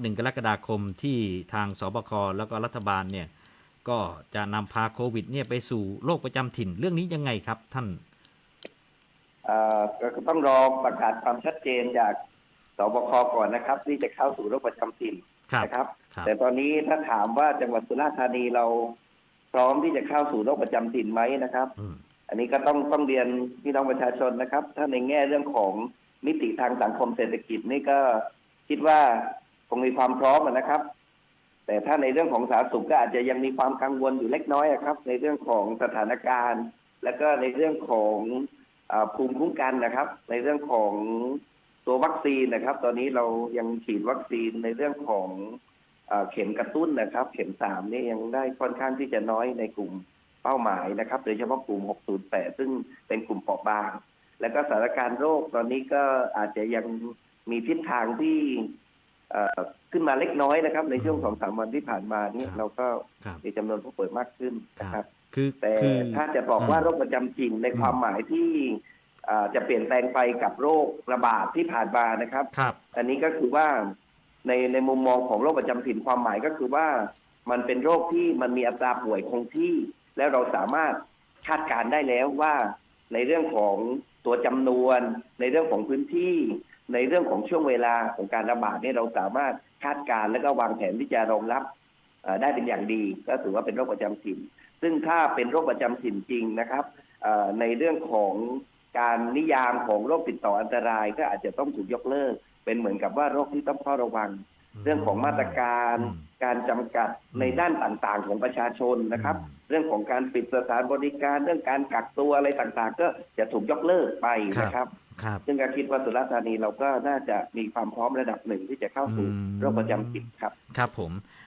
หนึ่งกรกฎาคมที่ทางสบคแล้วก็รัฐบาลเนี่ยก็จะนำพาโควิดเนี่ยไปสู่โรคประจำถิ่นเรื่องนี้ยังไงครับท่านเอ่อก็ต้องรอประกาศความชัดเจนจากสบคก่อนนะครับ ที่จะเข้าสู่โรคประจำถิ่นครับนะครับครับ แต่ตอนนี้ถ้าถามว่าจังหวัดสุราษฎร์ธานีเราพร้อมที่จะเข้าสู่โรคประจำถิ่นไหมนะครับอืมอันนี้ก็ต้องต้องเรียนพี่น้องประชาชนนะครับ ถ้าในแง่เรื่องของมิติทางสังคมเศรษฐกิจนี่ก็คิดว่า คงมีความพร้อมนะครับ แต่ถ้าในเรื่องของสาธารณสุขก็อาจจะยังมีความกังวลอยู่เล็กน้อยอะครับ ในเรื่องของสถานการณ์ แล้วก็ในเรื่องของอภูมิคุ้มกันนะครับ ในเรื่องของตัววัคซีนนะครับ ตอนนี้เรายังฉีดวัคซีนในเรื่องของอเข็มกระตุ้นนะครับ เข็มสามนี่ยังได้ค่อนข้างที่จะน้อยในกลุ่มเป้าหมายนะครับโดยเฉพาะกลุ่ม 608 ซึ่งเป็นกลุ่มเปราะบาง แล้วก็สถานการณ์โรคตอนนี้ก็อาจจะยังมีทิศทางที่ ขึ้นมาเล็กน้อยนะครับ ในช่วงสองสามวันที่ผ่านมานี้ครับเราก็ครับมีจำนวนผู้ป่วยมากขึ้นนะครับคือแต่คือถ้าจะบอกว่าอืมโรคประจำถิ่นในอืมความหมายที่เอ่อจะเปลี่ยนแปลงไปกับโรคระบาดที่ผ่านมานะครับครับ อันนี้ก็คือว่าในในมุมมองของโรคประจำถิ่นความหมายก็คือว่ามันเป็นโรคที่มันมีอัตราป่วยคงที่ แล้วเราสามารถคาดการณ์ได้แล้วว่าในเรื่องของตัวจำนวน ในเรื่องของพื้นที่ ในเรื่องของช่วงเวลาของการระบาดเนี่ยเราสามารถคาดการณ์และก็วางแผนที่จะรองรับเอ่อได้เป็นอย่างดี ก็ถือว่าเป็นโรคประจำถิ่น ซึ่งถ้าเป็นโรคประจำถิ่นจริงนะครับเอ่อในเรื่องของการนิยามของโรคติดต่ออันตรายก็อาจจะต้องถูกยกเลิก เป็นเหมือนกับว่าโรคที่ต้องเฝ้าระวัง เรื่องของมาตรการอืมการจำกัดอืมในด้านต่างๆ ของประชาชนนะครับอืมเรื่องของการปิดสถานบริการเรื่องการกักตัวอะไรต่างๆ ก็จะถูกยกเลิกไปนะครับครับ ซึ่งก็คิดว่าสุราษฎร์ธานีเราก็น่าจะมีความพร้อมระดับหนึ่งที่จะเข้าสู่อืมโรคประจำถิ่นครับครับผม